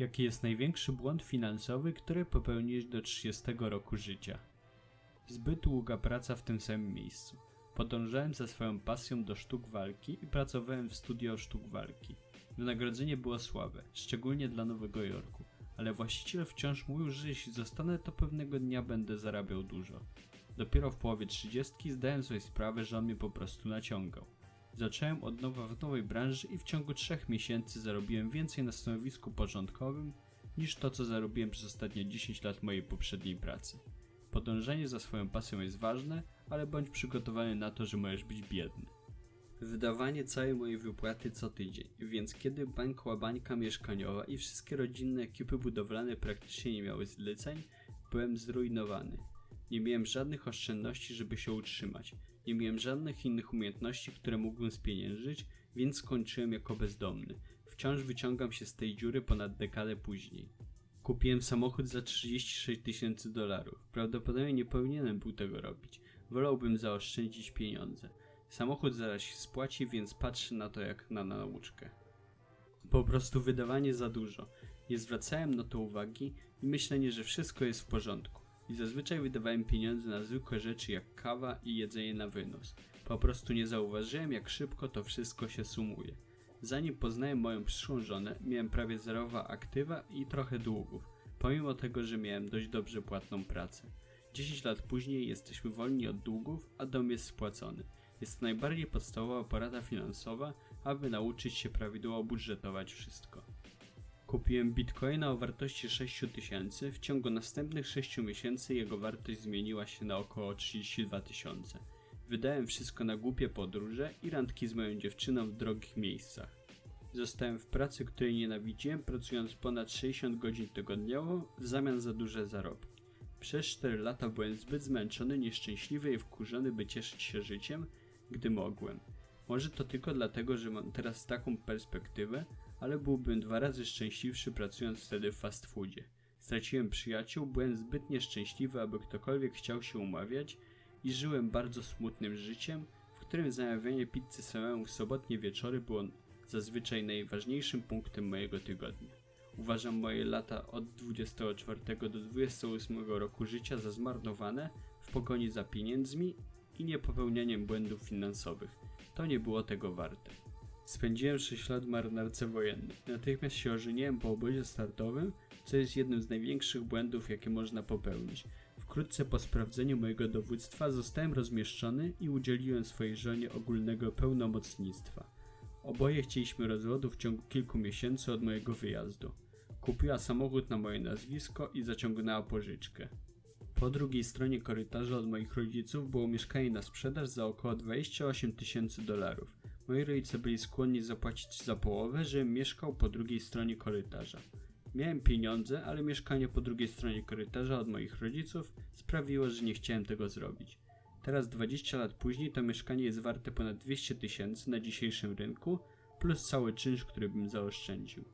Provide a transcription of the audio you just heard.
Jaki jest największy błąd finansowy, który popełniłeś do 30 roku życia? Zbyt długa praca w tym samym miejscu. Podążałem za swoją pasją do sztuk walki i pracowałem w studio sztuk walki. Wynagrodzenie było słabe, szczególnie dla Nowego Jorku, ale właściciel wciąż mówił, że jeśli zostanę, to pewnego dnia będę zarabiał dużo. Dopiero w połowie trzydziestki zdałem sobie sprawę, że on mnie po prostu naciągał. Zacząłem od nowa w nowej branży i w ciągu trzech miesięcy zarobiłem więcej na stanowisku początkowym niż to, co zarobiłem przez ostatnie 10 lat mojej poprzedniej pracy. Podążanie za swoją pasją jest ważne, ale bądź przygotowany na to, że możesz być biedny. Wydawanie całej mojej wypłaty co tydzień, więc kiedy bańkła bańka mieszkaniowa i wszystkie rodzinne ekipy budowlane praktycznie nie miały zleceń, byłem zrujnowany. Nie miałem żadnych oszczędności, żeby się utrzymać. Nie miałem żadnych innych umiejętności, które mógłbym spieniężyć, więc skończyłem jako bezdomny. Wciąż wyciągam się z tej dziury ponad dekadę później. Kupiłem samochód za 36 tysięcy dolarów. Prawdopodobnie nie powinienem był tego robić. Wolałbym zaoszczędzić pieniądze. Samochód zaraz się spłaci, więc patrzę na to jak na nauczkę. Po prostu wydawanie za dużo. Nie zwracałem na to uwagi i myślenie, że wszystko jest w porządku. I zazwyczaj wydawałem pieniądze na zwykłe rzeczy jak kawa i jedzenie na wynos. Po prostu nie zauważyłem, jak szybko to wszystko się sumuje. Zanim poznałem moją przyszłą żonę, miałem prawie zerowa aktywa i trochę długów, pomimo tego, że miałem dość dobrze płatną pracę. 10 lat później jesteśmy wolni od długów, a dom jest spłacony. Jest to najbardziej podstawowa porada finansowa, aby nauczyć się prawidłowo budżetować wszystko. Kupiłem bitcoina o wartości 6000, w ciągu następnych 6 miesięcy jego wartość zmieniła się na około 32 tysiące. Wydałem wszystko na głupie podróże i randki z moją dziewczyną w drogich miejscach. Zostałem w pracy, której nienawidziłem, pracując ponad 60 godzin tygodniowo w zamian za duże zarobki. Przez 4 lata byłem zbyt zmęczony, nieszczęśliwy i wkurzony, by cieszyć się życiem, gdy mogłem. Może to tylko dlatego, że mam teraz taką perspektywę, ale byłbym dwa razy szczęśliwszy pracując wtedy w fast foodzie. Straciłem przyjaciół, byłem zbyt nieszczęśliwy, aby ktokolwiek chciał się umawiać i żyłem bardzo smutnym życiem, w którym zamawianie pizzy samemu w sobotnie wieczory było zazwyczaj najważniejszym punktem mojego tygodnia. Uważam moje lata od 24 do 28 roku życia za zmarnowane w pogoni za pieniędzmi i niepopełnianiem błędów finansowych. To nie było tego warte. Spędziłem 6 lat w marynarce wojennej. Natychmiast się ożeniłem po obozie startowym, co jest jednym z największych błędów, jakie można popełnić. Wkrótce po sprawdzeniu mojego dowództwa zostałem rozmieszczony i udzieliłem swojej żonie ogólnego pełnomocnictwa. Oboje chcieliśmy rozwodu w ciągu kilku miesięcy od mojego wyjazdu. Kupiła samochód na moje nazwisko i zaciągnęła pożyczkę. Po drugiej stronie korytarza od moich rodziców było mieszkanie na sprzedaż za około 28 tysięcy dolarów. Rodzice byli skłonni zapłacić za połowę, żebym mieszkał po drugiej stronie korytarza. Miałem pieniądze, ale mieszkanie po drugiej stronie korytarza od moich rodziców sprawiło, że nie chciałem tego zrobić. Teraz 20 lat później to mieszkanie jest warte ponad 200 tysięcy na dzisiejszym rynku, plus cały czynsz, który bym zaoszczędził.